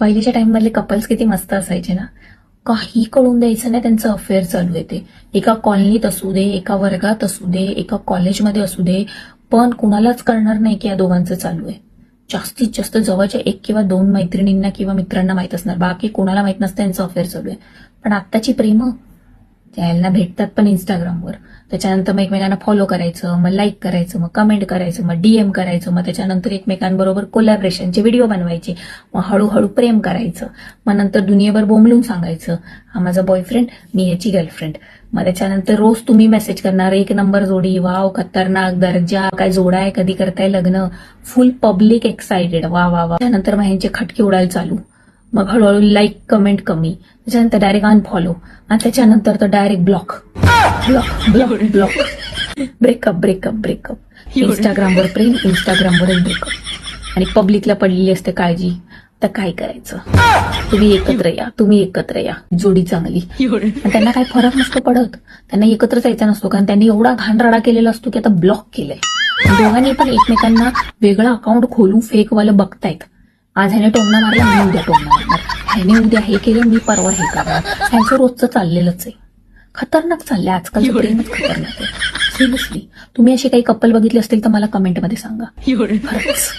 पहिलीच्या टाइममधले कपल्स किती मस्त असायचे ना. काही कळून द्यायचं नाही त्यांचं अफेअर चालू आहे ते. एका कॉलनीत असू दे एका वर्गात असू दे एका कॉलेजमध्ये असू दे पण कुणालाच कळणार नाही की या दोघांचं चालू आहे. जास्तीत जास्त जवळच्या एक किंवा दोन मैत्रिणींना किंवा मित्रांना माहीत असणार. बाकी कोणाला माहीत नसतं यांचं अफेअर चालू आहे. पण आत्ताची प्रेम त्यांना भेटतात पण इंस्टाग्रामवर त्याच्यानंतर मग एकमेकांना फॉलो करायचं मग लाईक करायचं मग कमेंट करायचं मग डीएम करायचं मग त्याच्यानंतर एकमेकांबरोबर कोलॅबरेशनचे व्हिडिओ बनवायचे. मग हळूहळू प्रेम करायचं. मग नंतर दुनियेभर बोंबलून सांगायचं हा माझा बॉयफ्रेंड मी याची गर्लफ्रेंड मग त्याच्यानंतर रोज तुम्ही मेसेज करणार एक नंबर जोडी वाव खतरनाक दर्जा काय जोडा आहे कधी करताय लग्न. फुल पब्लिक एक्साइटेड वा वा वा. त्यानंतर मग ह्यांचे खटके उडायला चालू. मग हळूहळू लाईक कमेंट कमी. त्याच्यानंतर डायरेक्ट अनफॉलो आणि त्याच्यानंतर तर direct block block block block breakup breakup breakup इंस्टाग्रामवर प्रेम इंस्टाग्रामवर ब्रेकअप आणि पब्लिकला पडलेली असते काळजी. तर काय करायचं? तुम्ही एकत्र या. तुम्ही एकत्र या. जोडी चांगली. आणि त्यांना काय फरक नसतो पडत. त्यांना एकत्र जायचा नसतो. कारण त्यांनी एवढा घाण राडा केलेला असतो की आता ब्लॉक केलंय. दोघांनी पण एकमेकांना वेगळं अकाउंट खोलून फेक वालं बघतायत. आज ह्याने टोमणा मारला मी उद्या टोमणा मारणार. ह्याने उद्या हे केलं मी परवा हे करणार. ह्यांचं रोजचं चाललेलंच आहे. खतरनाक चाललंय. आजकालचं प्रेमच खतरनाक आहे. सिरियसली तुम्ही अशी काही कपल बघितले असतील तर मला कमेंटमध्ये सांगा. खरंच.